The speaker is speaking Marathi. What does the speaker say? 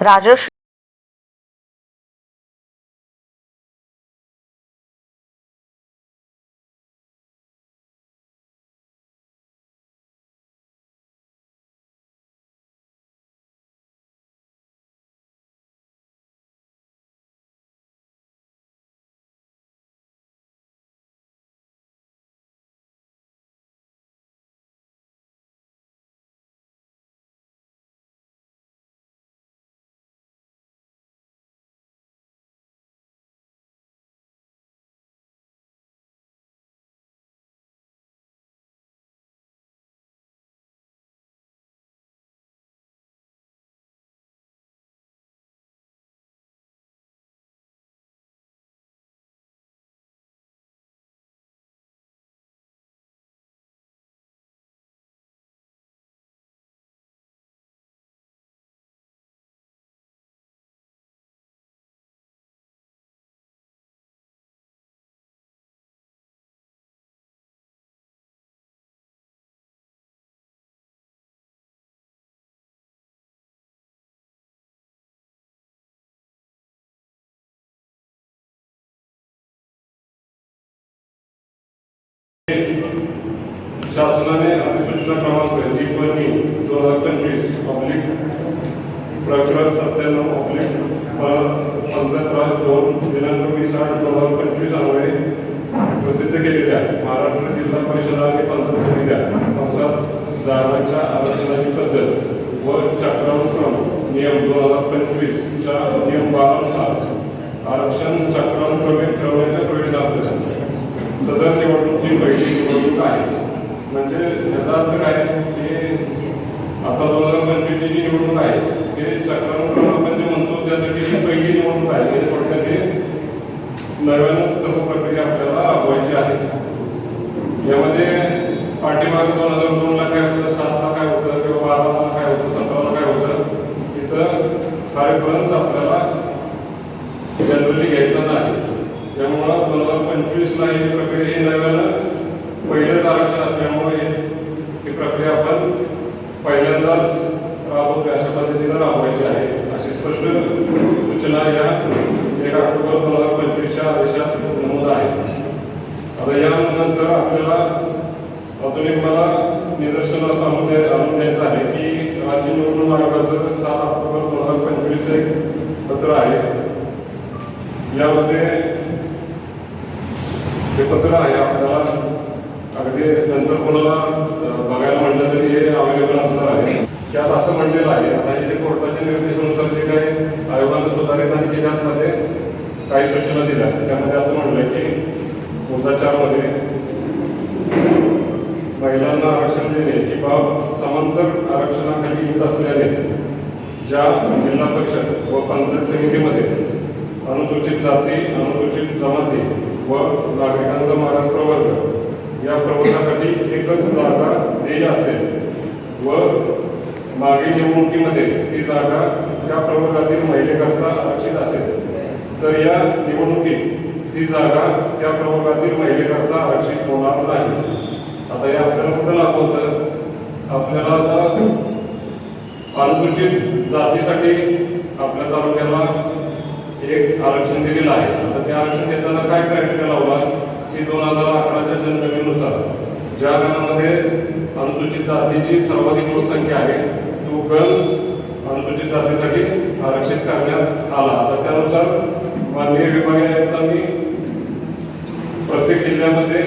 রাজস্ব शासनाने अधिसूचना क्रमांक जी दोन हजार पंचवीस ऑब्लिक प्रकरण सत्त्याण्णव ऑब्लिक पंचायत राज दोन दिनांक वीस आठ दोन हजार पंचवीस अन्वये प्रसिद्ध केलेल्या महाराष्ट्र जिल्हा परिषद आणि पंचायत समित्या पंचायत जागांच्या आरक्षणाची पद्धत व चक्रानुक्रम नियम दोन हजार पंचवीसच्या नियम बारानुसार आरक्षण चक्रानुक्रमे ठरवण्याच्या प्रयोजनार्थ सदर निवडणूक ही पहिली निवडणूक आहे म्हणजे याचा अर्थ काय? की आता दोन हजार पंचवीसची जी निवडणूक आहे ते चक्रानुक्रम आपण जे म्हणतो त्यासाठी ही पहिली निवडणूक आहे. म्हणजे थोडक्यात हे नव्यानं सर्व प्रक्रिया आपल्याला राबवायची आहे. यामध्ये पाठीमागे दोन हजार दोनला काय होतं? सातला काय होतं? किंवा बाराला काय होतं? सतराला काय होतं? तिथं कार्यक्रम आपल्याला जनरली घ्यायचा नाही. त्यामुळं दोन हजार पंचवीसला ही प्रक्रिया ही नव्यानं पहिलंच आरक्षण असल्यामुळे ही प्रक्रिया आपण पहिल्यांदाच राबवतो अशा पद्धतीनं राबवायची आहे अशी स्पष्ट सूचना या एक ऑक्टोबर दोन हजार पंचवीसच्या आदेशात नमूद आहे आता यानंतर आपल्याला अजून एक मला निदर्शनास आणून आणून द्यायचं आहे की राज्य निवडणूक आयोगाचं सात ऑक्टोबर दोन हजार पंचवीस एक पत्र आहे यामध्ये हे पत्र आहे आपल्याला अगदी नंतर कोणाला बघायला म्हटलं तरी हे अवेलेबल असणार आहे त्यात असं म्हणलेलं आहे. आता ते कोर्टाच्या निर्देशानुसार जे काही आयोगानं सुधारित आणि केल्यामध्ये काही सूचना दिल्या त्यामध्ये असं म्हणलं की मुद्दा महिलांना आरक्षण देणे ही बाब समांतर आरक्षणाखाली येत असल्याने ज्या जिल्हा परिषद व पंचायत समितीमध्ये अनुसूचित जाती अनुसूचित जमाती व नागरिकांचा मागास प्रवर्ग या प्रवर्गासाठी एकच जागा देय असेल व मागील निवडणुकीमध्ये ती जागा त्या प्रवर्गातील महिलेकरता आरक्षित असेल तर या निवडणुकीत ती जागा त्या प्रवर्गातील महिलेकरता आरक्षित होणार नाही. आता हे आपल्याला कुठं लागू आपल्याला आता अनुसूचित जातीसाठी आपल्या तालुक्याला एक आरक्षण दिलेलं आहे. आता ते आरक्षण देताना काय क्रायटेरिया लावला की दोन हजार अकराच्या जनगणनेनुसार. ज्या गणामध्ये अनुसूचित जातीची सर्वाधिक लोकसंख्या आहे तो गण अनुसूचित जातीसाठी आरक्षित करण्यात आला. तर त्यानुसार माननीय विभागीय आयुक्तांनी प्रत्येक जिल्ह्यामध्ये